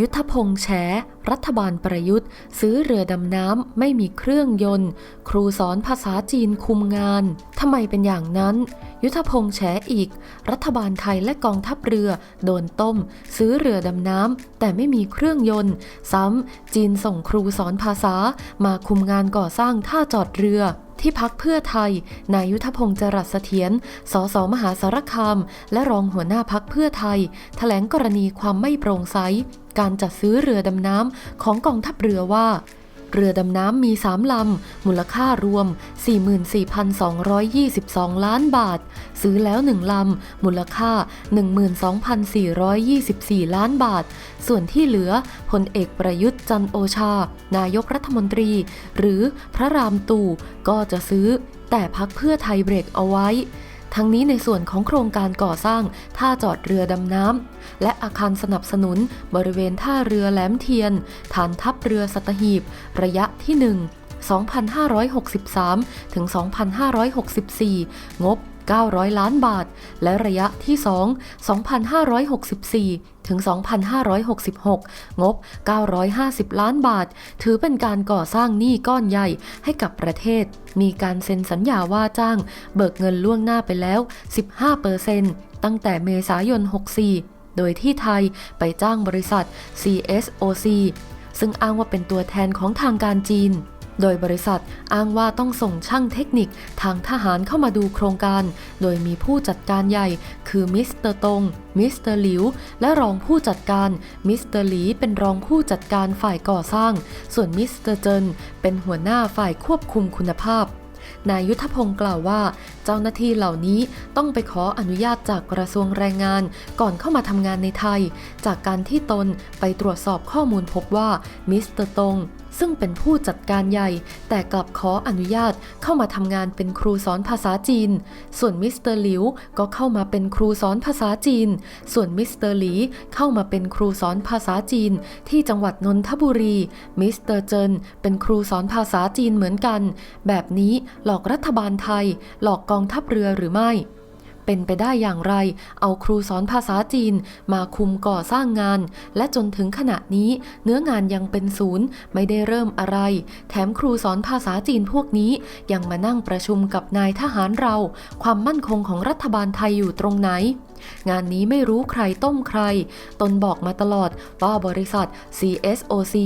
ยุทธพงษ์แฉรัฐบาลประยุทธ์ ซื้อเรือดำน้ำไม่มีเครื่องยนต์ ครูสอนภาษาจีนคุมงานทำไมเป็นอย่างนั้น ยุทธพงษ์แฉอีก รัฐบาลไทยและกองทัพเรือ โดนต้ม ซื้อเรือดำน้ำแต่ไม่มีเครื่องยนต์ ซ้ำจีนส่งครูสอนภาษา มาคุมงานก่อสร้างท่าจอดเรือที่พักเพื่อไทย นายยุทธพงศ์จรัสเสถียร สสมหาสารคาม และรองหัวหน้าพักเพื่อไทยแถลงกรณีความไม่โปร่งใส การจัดซื้อเรือดำน้ำของกองทัพเรือว่า เรือดำน้ำมี 3 ลำ มูลค่ารวม 44,222 ล้านบาท ซื้อแล้ว 1 ลำ มูลค่า 12,424 ล้านบาท ส่วนที่เหลือพลเอกประยุทธ์จันโอชา นายกรัฐมนตรี หรือพระรามตู่ก็จะซื้อ แต่พักเพื่อไทยเบรกเอาไว้ ทั้งนี้ในส่วนของโครงการก่อสร้างท่าจอดเรือดำน้ำและอาคารสนับสนุนบริเวณท่าเรือแหลมเทียน ฐานทัพเรือสัตหีบ ระยะที่ 1 2563 ถึง 2564 งบ 900 ล้านบาท และระยะที่ 2 2564 ถึง 2566 งบ 950 ล้านบาท ถือเป็นการก่อสร้างหนี้ก้อนใหญ่ให้กับประเทศ มีการเซ็นสัญญาว่าจ้าง เบิกเงินล่วงหน้าไปแล้ว 15%ตั้งแต่เมษายน 64โดยที่ไทยไปจ้างบริษัท CSOC ซึ่งอ้างว่าเป็นตัวแทนของทางการจีน โดยบริษัทอ้างว่าต้องส่งช่างเทคนิคทางทหารเข้ามาดูโครงการ โดยมีผู้จัดการใหญ่ คือมิสเตอร์ตง มิสเตอร์หลิว และรองผู้จัดการ มิสเตอร์หลีเป็นรองผู้จัดการฝ่ายก่อสร้าง ส่วนมิสเตอร์เจนเป็นหัวหน้าฝ่ายควบคุมคุณภาพนายยุทธพงศ์กล่าวว่า เจ้าหน้าที่เหล่านี้ต้องไปขออนุญาตจากกระทรวงแรงงาน ก่อนเข้ามาทำงานในไทย จากการที่ตนไปตรวจสอบข้อมูลพบว่ามิสเตอร์ตง ซึ่งเป็นผู้จัดการใหญ่ แต่กลับขออนุญาตเข้ามาทำงานเป็นครูสอนภาษาจีน ส่วนมิสเตอร์หลิวก็เข้ามาเป็นครูสอนภาษาจีน ส่วนมิสเตอร์หลีเข้ามาเป็นครูสอนภาษาจีน ที่จังหวัดนนทบุรี มิสเตอร์เจินเป็นครูสอนภาษาจีนเหมือนกัน แบบนี้หลอกรัฐบาลไทย หลอกกองทัพเรือหรือไม่ เป็นไปได้อย่างไร เอาครูสอนภาษาจีน มาคุมก่อสร้างงาน และจนถึงขณะนี้ เนื้องานยังเป็นศูนย์ไม่ได้เริ่มอะไร แถมครูสอนภาษาจีนพวกนี้ ยังมานั่งประชุมกับนายทหารเรา ความมั่นคงของรัฐบาลไทยอยู่ตรงไหน งานนี้ไม่รู้ใครต้มใคร ตนบอกมาตลอดว่าบริษัท CSOC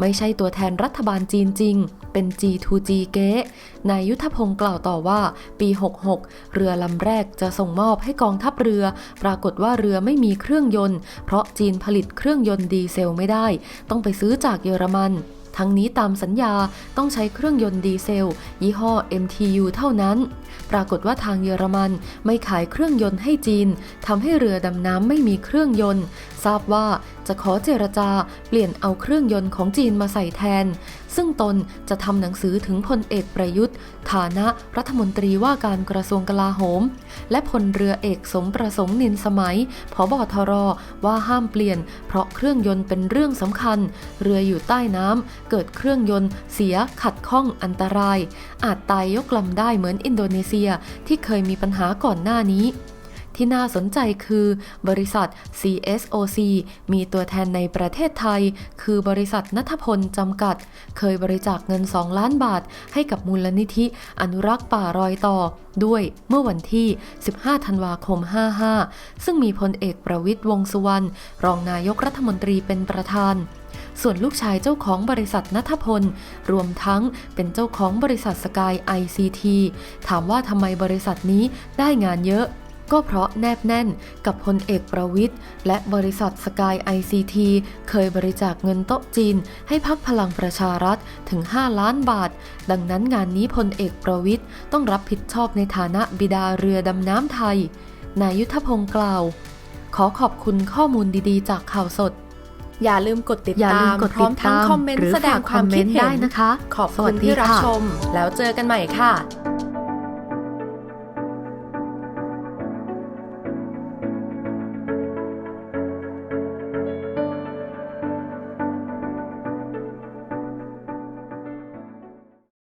ไม่ใช่ตัวแทนรัฐบาลจีนจริง เป็น G2G เก๊นายยุทธพงศ์กล่าวต่อว่า ปี 66 เรือลำแรกจะส่งมอบให้กองทัพเรือ ปรากฏว่าเรือไม่มีเครื่องยนต์ เพราะจีนผลิตเครื่องยนต์ดีเซลไม่ได้ ต้องไปซื้อจากเยอรมันทั้งนี้ตามสัญญาต้องใช้เครื่องยนต์ดีเซล ยี่ห้อ MTU เท่านั้น ปรากฏว่าทางเยอรมันไม่ขายเครื่องยนต์ให้จีนทำให้เรือดำน้ำไม่มีเครื่องยนต์ ทราบว่าจะขอเจรจาเปลี่ยนเอาเครื่องยนต์ของจีนมาใส่แทน ซึ่งตนจะทำหนังสือถึงพลเอกประยุทธ์ ฐานะรัฐมนตรีว่าการกระทรวงกลาโหม และพลเรือเอกสมประสงค์นินสมัยผบทรว่าห้ามเปลี่ยน เพราะเครื่องยนต์เป็นเรื่องสำคัญ เรืออยู่ใต้น้ำเกิดเครื่องยนต์เสียขัดข้องอันตราย อาจตายยกลำได้เหมือนอินโดนีเซียที่เคยมีปัญหาก่อนหน้านี้ ที่น่าสนใจคือบริษัท CSOC มีตัวแทนในประเทศไทย คือบริษัทนัทพลจำกัด เคยบริจาคเงิน 2 ล้านบาท ให้กับมูลนิธิอนุรักษ์ป่ารอยต่อด้วยเมื่อวันที่ 15 ธันวาคม 55 ซึ่งมีพลเอกประวิทย์วงษ์สุวรรณรองนายกรัฐมนตรีเป็นประธาน ส่วนลูกชายเจ้าของบริษัทนัทพล รวมทั้งเป็นเจ้าของบริษัทสกาย ICT ถามว่าทำไมบริษัทนี้ได้งานเยอะก็เพราะแนบแน่นกับพลเอกประวิทย์และบริษัทสกาย ICT เคยบริจาคเงินโต๊ะจีน ให้พักพลังประชารัฐถึง 5 ล้านบาท ดังนั้นงานนี้พลเอกประวิทย์ต้องรับผิดชอบในฐานะบิดาเรือดำน้ำไทย นายุทธพงศ์กล่าว ขอขอบคุณข้อมูลดีๆ จากข่าวสด อย่าลืมกดติดอย่าตาลืมมกดพร้ติอมดทั้งตามคอมเมนหรืต์อแสดงฝากความคิดคอมเมนต์เห็ได้นนะคะ ขอบสวัคุสณดีที่รับค่ะชม แล้วเจอกันใหม่ค่ะ